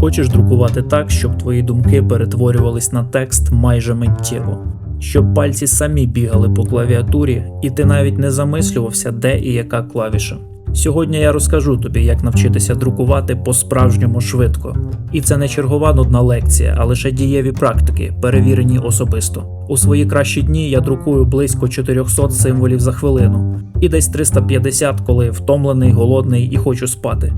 Хочеш друкувати так, щоб твої думки перетворювались на текст майже миттєво, щоб пальці самі бігали по клавіатурі, і ти навіть не замислювався, де і яка клавіша. Сьогодні я розкажу тобі, як навчитися друкувати по-справжньому швидко. І це не чергова нудна лекція, а лише дієві практики, перевірені особисто. У свої кращі дні я друкую близько 400 символів за хвилину, і десь 350, коли втомлений, голодний і хочу спати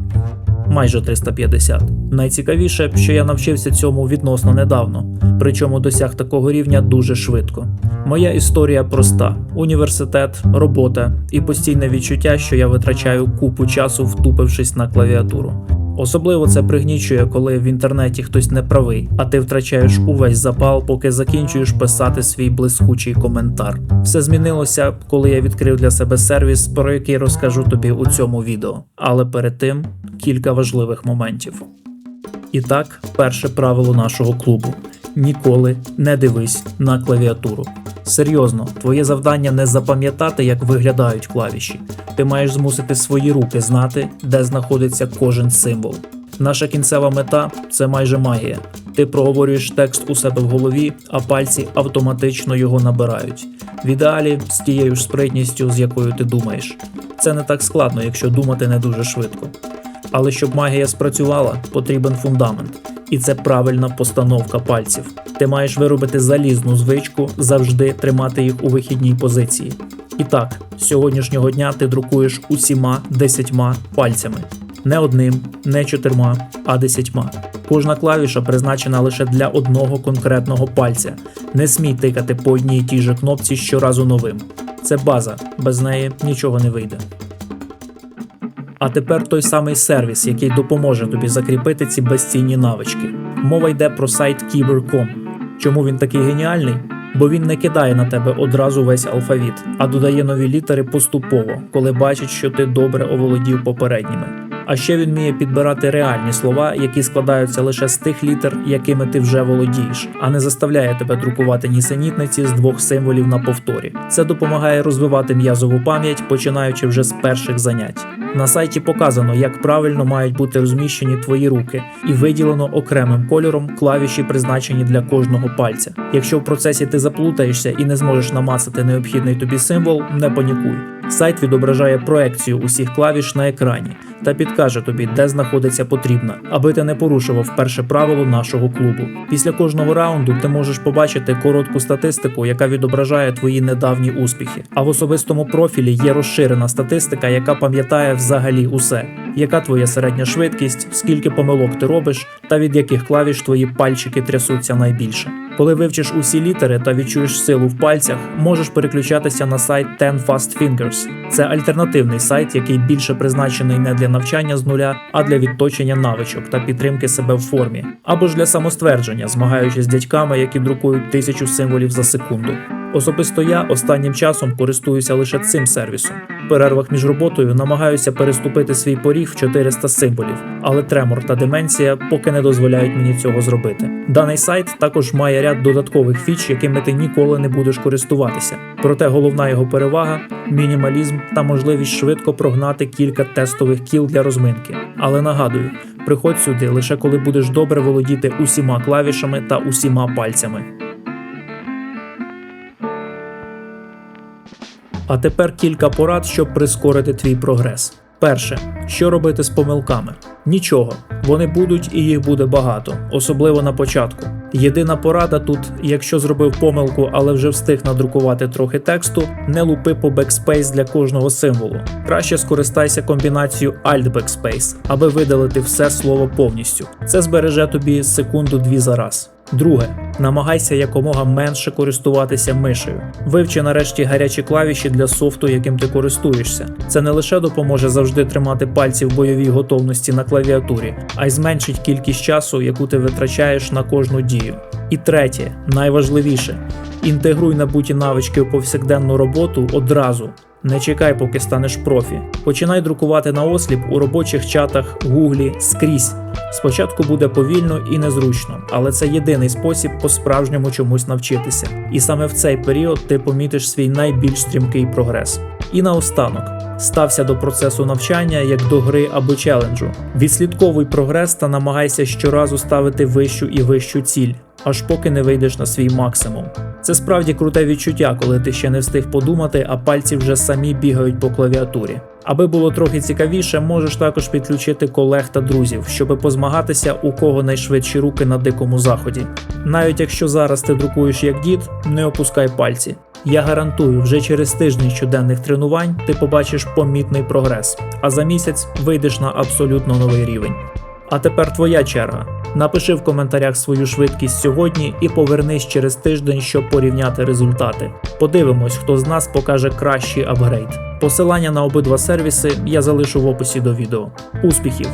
майже 350. Найцікавіше, що я навчився цьому відносно недавно, причому досяг такого рівня дуже швидко. Моя історія проста: університет, робота і постійне відчуття, що я витрачаю купу часу, втупившись на клавіатуру. Особливо це пригнічує, коли в інтернеті хтось не правий, а ти втрачаєш увесь запал, поки закінчуєш писати свій блискучий коментар. Все змінилося, коли я відкрив для себе сервіс, про який розкажу тобі у цьому відео. Але перед тим кілька важливих моментів. І так, перше правило нашого клубу: ніколи не дивись на клавіатуру. Серйозно, твоє завдання не запам'ятати, як виглядають клавіші. Ти маєш змусити свої руки знати, де знаходиться кожен символ. Наша кінцева мета це майже магія. Ти проговорюєш текст у себе в голові, а пальці автоматично його набирають. В ідеалі з тією ж спритністю, з якою ти думаєш. Це не так складно, якщо думати не дуже швидко. Але щоб магія спрацювала, потрібен фундамент, і це правильна постановка пальців. Ти маєш виробити залізну звичку завжди тримати їх у вихідній позиції. І так, з сьогоднішнього дня ти друкуєш усіма десятьма пальцями. Не одним, не чотирма, а десятьма. Кожна клавіша призначена лише для одного конкретного пальця. Не смій тикати по одній і тій же кнопці щоразу новим. Це база, без неї нічого не вийде. А тепер той самий сервіс, який допоможе тобі закріпити ці безцінні навички. Мова йде про сайт Keyber.com. Чому він такий геніальний? Бо він не кидає на тебе одразу весь алфавіт, а додає нові літери поступово, коли бачить, що ти добре оволодів попередніми. А ще він вміє підбирати реальні слова, які складаються лише з тих літер, якими ти вже володієш, а не заставляє тебе друкувати нісенітниці з двох символів на повторі. Це допомагає розвивати м'язову пам'ять, починаючи вже з перших занять. На сайті показано, як правильно мають бути розміщені твої руки, і виділено окремим кольором клавіші, призначені для кожного пальця. Якщо в процесі ти заплутаєшся і не зможеш намацати необхідний тобі символ, не панікуй. Сайт відображає проекцію усіх клавіш на екрані та підкаже тобі, де знаходиться потрібна, аби ти не порушував перше правило нашого клубу. Після кожного раунду ти можеш побачити коротку статистику, яка відображає твої недавні успіхи. А в особистому профілі є розширена статистика, яка пам'ятає взагалі усе. Яка твоя середня швидкість, скільки помилок ти робиш, та від яких клавіш твої пальчики трясуться найбільше. Коли вивчиш усі літери та відчуєш силу в пальцях, можеш переключатися на сайт Ten Fast Fingers. Це альтернативний сайт, який більше призначений не для навчання з нуля, а для відточення навичок та підтримки себе в формі, або ж для самоствердження, змагаючись з дядьками, які друкують тисячу символів за секунду. Особисто я останнім часом користуюся лише цим сервісом. В перервах між роботою намагаюся переступити свій поріг в 400 символів, але тремор та деменція поки не дозволяють мені цього зробити. Даний сайт також має ряд додаткових фіч, якими ти ніколи не будеш користуватися. Проте головна його перевага мінімалізм та можливість швидко прогнати кілька тестових кіл для розминки. Але нагадую, приходь сюди лише коли будеш добре володіти усіма клавішами та усіма пальцями. А тепер кілька порад, щоб прискорити твій прогрес. Перше, що робити з помилками? Нічого, вони будуть і їх буде багато, особливо на початку. Єдина порада тут, якщо зробив помилку, але вже встиг надрукувати трохи тексту, не лупи по backspace для кожного символу. Краще скористайся комбінацією Alt Backspace, аби видалити все слово повністю. Це збереже тобі секунду-дві за раз. Друге, намагайся якомога менше користуватися мишею. Вивчи нарешті гарячі клавіші для софту, яким ти користуєшся. Це не лише допоможе завжди тримати пальці в бойовій готовності на клавіатурі, а й зменшить кількість часу, яку ти витрачаєш на кожну дію. І третє, найважливіше, інтегруй набуті навички у повсякденну роботу одразу. Не чекай, поки станеш профі. Починай друкувати на осліп у робочих чатах, гуглі, скрізь. Спочатку буде повільно і незручно, але це єдиний спосіб по-справжньому чомусь навчитися. І саме в цей період ти помітиш свій найбільш стрімкий прогрес. І наостанок, Стався до процесу навчання як до гри або челенджу. Відслідковуй прогрес та намагайся щоразу ставити вищу і вищу ціль, аж поки не вийдеш на свій максимум. Це справді круте відчуття, коли ти ще не встиг подумати, а пальці вже самі бігають по клавіатурі. Аби було трохи цікавіше, можеш також підключити колег та друзів, щоби позмагатися, у кого найшвидші руки на дикому заході. Навіть якщо зараз ти друкуєш як дід, не опускай пальці. Я гарантую, вже через тиждень щоденних тренувань ти побачиш помітний прогрес, а за місяць вийдеш на абсолютно новий рівень. А тепер твоя черга. Напиши в коментарях свою швидкість сьогодні і повернись через тиждень, щоб порівняти результати. Подивимось, хто з нас покаже кращий апгрейд. Посилання на обидва сервіси я залишу в описі до відео. Успіхів!